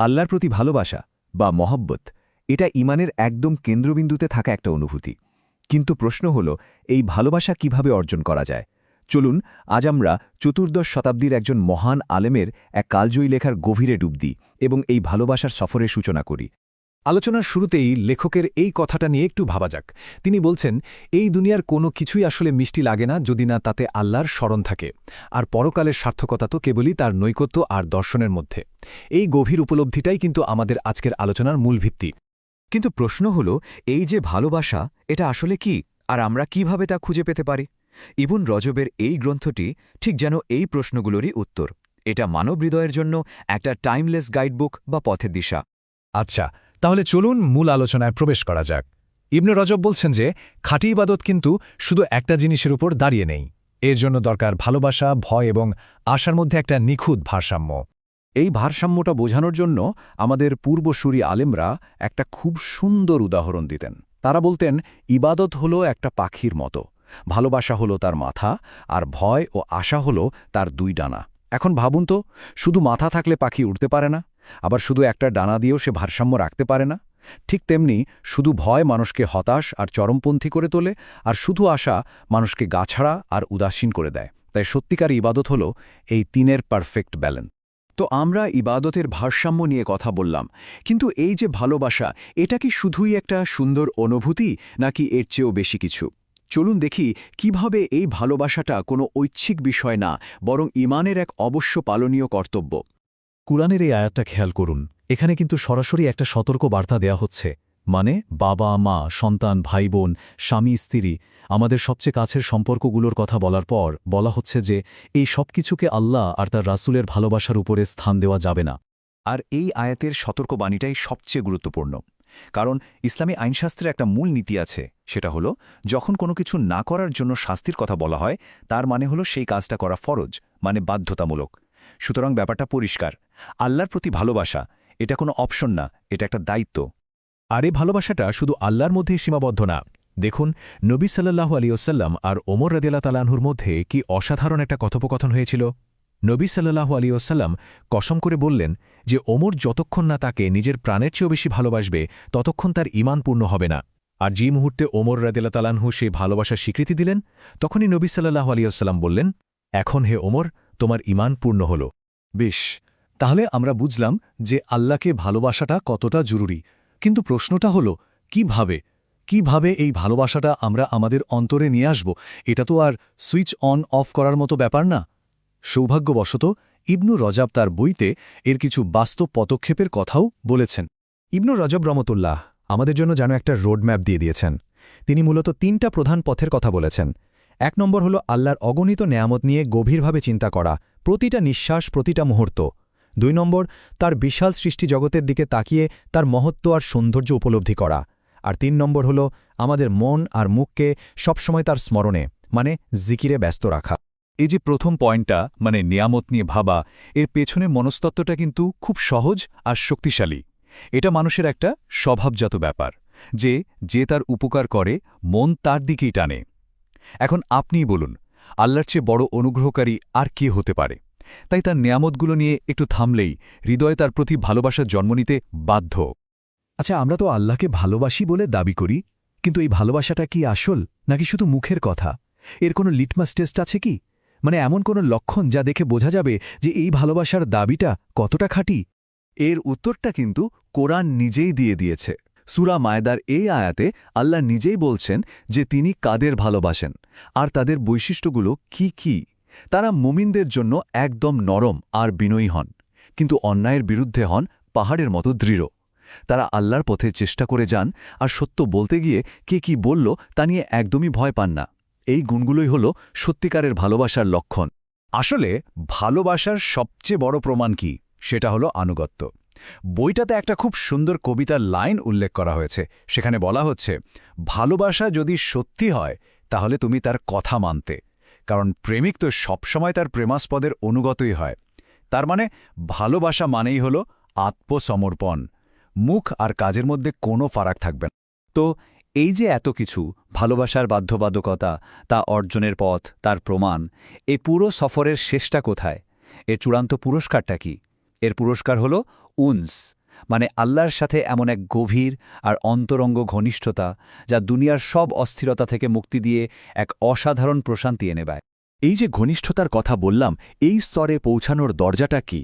আল্লাহর প্রতি ভালোবাসা বা মহব্বত, এটা ইমানের একদম কেন্দ্রবিন্দুতে থাকা একটা অনুভূতি। কিন্তু প্রশ্ন হল, এই ভালোবাসা কীভাবে অর্জন করা যায়? চলুন, আজ আমরা চতুর্দশ শতাব্দীর একজন মহান আলেমের এক কালজয়ী লেখার গভীরে ডুব দিই এবং এই ভালোবাসার সফরের সূচনা করি। আলোচনার শুরুতেই লেখকের এই কথাটা নিয়ে একটু ভাবা যাক। তিনি বলছেন, এই দুনিয়ার কোনো কিছুই আসলে মিষ্টি লাগে না যদি না তাতে আল্লাহর স্মরণ থাকে। আর পরকালের সার্থকতা তো কেবলই তার নৈকত্য আর দর্শনের মধ্যে। এই গভীর উপলব্ধিটাই কিন্তু আমাদের আজকের আলোচনার মূল ভিত্তি। কিন্তু প্রশ্ন হল, এই যে ভালোবাসা, এটা আসলে কি? আর আমরা কীভাবে তা খুঁজে পেতে পারি? ইবুন রজবের এই গ্রন্থটি ঠিক যেন এই প্রশ্নগুলোরই উত্তর। এটা মানব হৃদয়ের জন্য একটা টাইমলেস গাইডবুক বা পথের দিশা। আচ্ছা তাহলে চলুন মূল আলোচনায় প্রবেশ করা যাক। ইবনে রজব বলছেন যে, খাঁটি ইবাদত কিন্তু শুধু একটা জিনিসের উপর দাঁড়িয়ে নেই। এর জন্য দরকার ভালোবাসা, ভয় এবং আশার মধ্যে একটা নিখুঁত ভারসাম্য। এই ভারসাম্যটা বোঝানোর জন্য আমাদের পূর্বসূরি আলেমরা একটা খুব সুন্দর উদাহরণ দিতেন। তারা বলতেন, ইবাদত হলো একটা পাখির মতো। ভালোবাসা হলো তার মাথা আর ভয় ও আশা হলো তার দুই ডানা। এখন ভাবুন তো, শুধু মাথা থাকলে পাখি উঠতে পারে না। আবার শুধু একটা ডানা দিয়েও সে ভারসাম্য রাখতে পারে না। ঠিক তেমনি শুধু ভয় মানুষকে হতাশ আর চরমপন্থী করে তোলে আর শুধু আশা মানুষকে গাছাড়া আর উদাসীন করে দেয়। তাই সত্যিকার ইবাদত হল এই তিনের পারফেক্ট ব্যালেন্স তো আমরা ইবাদতের ভারসাম্য নিয়ে কথা বললাম, কিন্তু এই যে ভালোবাসা, এটা কি শুধুই একটা সুন্দর অনুভূতি নাকি এর চেয়েও বেশি কিছু? চলুন দেখি কীভাবে এই ভালোবাসাটা কোনো ঐচ্ছিক বিষয় না, বরং ইমানের এক অবশ্য পালনীয় কর্তব্য। কুরআনের এই আয়াতটা খেয়াল করুন। এখানে কিন্তু সরাসরি একটা সতর্ক বার্তা দেয়া হচ্ছে। মানে বাবা, মা, সন্তান ভাই বোন স্বামী, স্ত্রী, আমাদের সবচেয়ে কাছের সম্পর্কগুলোর কথা বলার পর বলা হচ্ছে যে, এই সব কিছুকে আল্লাহ আর তার রাসুলের ভালোবাসার উপরে স্থান দেওয়া যাবে না। আর এই আয়াতের সতর্কবাণীটাই সবচেয়ে গুরুত্বপূর্ণ। কারণ ইসলামী আইনশাস্ত্রের একটা মূল নীতি আছে, সেটা হলো, যখন কোনো কিছু না করার জন্য শাস্তির কথা বলা হয়, তার মানে হলো সেই কাজটা করা ফরজ মানে বাধ্যতামূলক। সুতরাং ব্যাপারটা পরিষ্কার। আল্লাহর প্রতি ভালোবাসা, এটা কোনো অপশন না, এটা একটা দায়িত্ব। আর এই ভালোবাসাটা শুধু আল্লাহর মধ্যেই সীমাবদ্ধ না। দেখুন, নবী সাল্লাহু আলিউসাল্লাম আর ওমর রদিয়াল্লা তালাহুর মধ্যে কি অসাধারণ একটা কথোপকথন হয়েছিল? নবী সাল্লাহু আলিউসাল্লাম কসম করে বললেন যে, ওমর যতক্ষণ না তাকে নিজের প্রাণের চেয়েও বেশি ভালোবাসবে, ততক্ষণ তার ইমান পূর্ণ হবে না। আর যে মুহূর্তে ওমর রাদিল্লা তালানহু সে ভালোবাসার স্বীকৃতি দিলেন, তখনই নবী সাল্লাহু আলিউসাল্লাম বললেন, এখন হে ওমর তোমার ইমান পূর্ণ হল। বেশ, তাহলে আমরা বুঝলাম যে আল্লাহকে ভালোবাসাটা কতটা জরুরি। কিন্তু প্রশ্নটা হল, কীভাবে? কীভাবে এই ভালোবাসাটা আমরা আমাদের অন্তরে নিয়ে আসব? এটা তো আর সুইচ অন অফ করার মতো ব্যাপার না। সৌভাগ্যবশত, ইবনু রজাব তার বইতে এর কিছু বাস্তব পদক্ষেপের কথাও বলেছেন। ইবনু রজব রমতুল্লাহ আমাদের জন্য যেন একটা রোডম্যাপ দিয়ে দিয়েছেন। তিনি মূলত তিনটা প্রধান পথের কথা বলেছেন। এক নম্বর হল আল্লাহর অগণিত নেয়ামত নিয়ে গভীরভাবে চিন্তা করা, প্রতিটা নিঃশ্বাস, প্রতিটা মুহূর্ত। দুই নম্বর, তার বিশাল সৃষ্টি জগতের দিকে তাকিয়ে তার মহত্ব আর সৌন্দর্য উপলব্ধি করা। আর তিন নম্বর হল আমাদের মন আর মুখকে সবসময় তার স্মরণে মানে জিকিরে ব্যস্ত রাখা। এই যে প্রথম পয়েন্টটা মানে নিয়ামত নিয়ে ভাবা, এর পেছনে মনস্তত্ত্বটা কিন্তু খুব সহজ আর শক্তিশালী। এটা মানুষের একটা স্বভাবজাত ব্যাপার, যে যে তার উপকার করে, মন তার দিকেই টানে। এখন আপনিই বলুন, আল্লাহর চেয়ে বড় অনুগ্রহকারী আর কে হতে পারে? তাই তার নিয়ামতগুলো নিয়ে একটু থামলেই হৃদয়ে তার প্রতি ভালোবাসার জন্ম নিতে বাধ্য। আচ্ছা আমরা তো আল্লাহকে ভালোবাসি বলে দাবি করি, কিন্তু এই ভালোবাসাটা কি আসল, নাকি শুধু মুখের কথা? এর কোনো লিটমাস টেস্ট আছে কি? মানে এমন কোনো লক্ষণ যা দেখে বোঝা যাবে যে এই ভালোবাসার দাবিটা কতটা খাঁটি? এর উত্তরটা কিন্তু কোরআন নিজেই দিয়ে দিয়েছে। সুরা মায়দার এই আয়াতে আল্লাহ নিজেই বলছেন যে তিনি কাদের ভালোবাসেন? আর তাদের বৈশিষ্ট্যগুলো কি কি? তারা মুমিনদের জন্য একদম নরম আর বিনয়ী হন, কিন্তু অন্যায়ের বিরুদ্ধে হন পাহাড়ের মতো দৃঢ়। তারা আল্লাহর পথে চেষ্টা করে যান, আর সত্য বলতে গিয়ে কে কি বলল তা নিয়ে একদমই ভয় পান না। এই গুণগুলোই হল সত্যিকারের ভালোবাসার লক্ষণ। আসলে ভালোবাসার সবচেয়ে বড় প্রমাণ কি? সেটা হলো আনুগত্য। বইটাতে একটা খুব সুন্দর কবিতার লাইন উল্লেখ করা হয়েছে। সেখানে বলা হচ্ছে, ভালোবাসা যদি সত্যি হয়, তাহলে তুমি তার কথা মানতে। কারণ প্রেমিক তো সবসময় তার প্রেমাস্পদের অনুগতই হয়। তার মানে ভালোবাসা মানেই হল আত্মসমর্পণ। মুখ আর কাজের মধ্যে কোনো ফারাক থাকবে না। তো এই যে এত কিছু, ভালোবাসার বাধ্যবাধকতা, তা অর্জনের পথ, তার প্রমাণ, এ পুরো সফরের শেষটা কোথায়? এ চূড়ান্ত পুরস্কারটা কি? এর পুরস্কার হল উন্স মানে আল্লাহর সাথে এমন এক গভীর আর অন্তরঙ্গ ঘনিষ্ঠতা যা দুনিয়ার সব অস্থিরতা থেকে মুক্তি দিয়ে এক অসাধারণ প্রশান্তি এনে দেয়। এই যে ঘনিষ্ঠতার কথা বললাম, এই স্তরে পৌঁছানোর দরজাটা কি?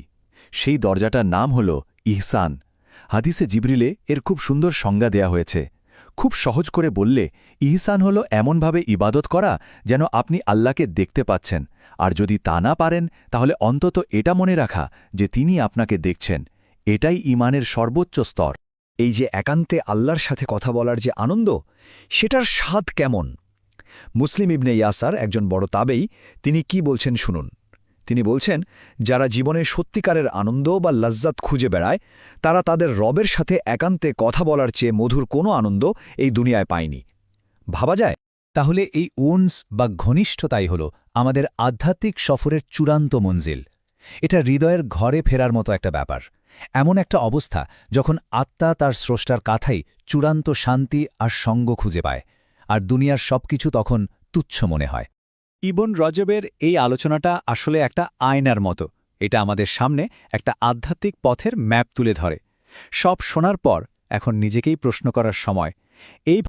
সেই দরজাটার নাম হল ইহসান। হাদিসে জিবরিলে এর খুব সুন্দর সংজ্ঞা দেয়া হয়েছে। খুব সহজ করে বললে, ইহসান হল এমনভাবে ইবাদত করা যেন আপনি আল্লাহকে দেখতে পাচ্ছেন। আর যদি তা না পারেন, তাহলে অন্তত এটা মনে রাখা যে তিনি আপনাকে দেখছেন। এটাই ইমানের সর্বোচ্চ স্তর। এই যে একান্তে আল্লাহর সাথে কথা বলার যে আনন্দ, সেটার স্বাদ কেমন? মুসলিম ইবনে ইয়াসার একজন বড় তাবেই তিনি কি বলছেন শুনুন। তিনি বলছেন, যারা জীবনে সত্যিকারের আনন্দ বা লজ্জাত খুঁজে বেড়ায়, তারা তাদের রবের সাথে একান্তে কথা বলার চেয়ে মধুর কোনো আনন্দ এই দুনিয়ায় পায়নি। ভাবা যায়? তাহলে এই উনস বা ঘনিষ্ঠতাই হল আমাদের আধ্যাত্মিক সফরের চূড়ান্ত মঞ্জিল। এটা হৃদয়ের ঘরে ফেরার মতো একটা ব্যাপার। এমন একটা অবস্থা যখন আত্মা তার স্রষ্টার কাথাই চূড়ান্ত শান্তি আর সঙ্গ খুঁজে পায়, আর দুনিয়ার সবকিছু তখন তুচ্ছ মনে হয়। ইবন রজবের এই আলোচনাটা আসলে একটা আয়নার মতো। এটা আমাদের সামনে একটা আধ্যাত্মিক পথের ম্যাপ তুলে ধরে। সব শোনার পর এখন নিজেকেই প্রশ্ন করার সময়। এই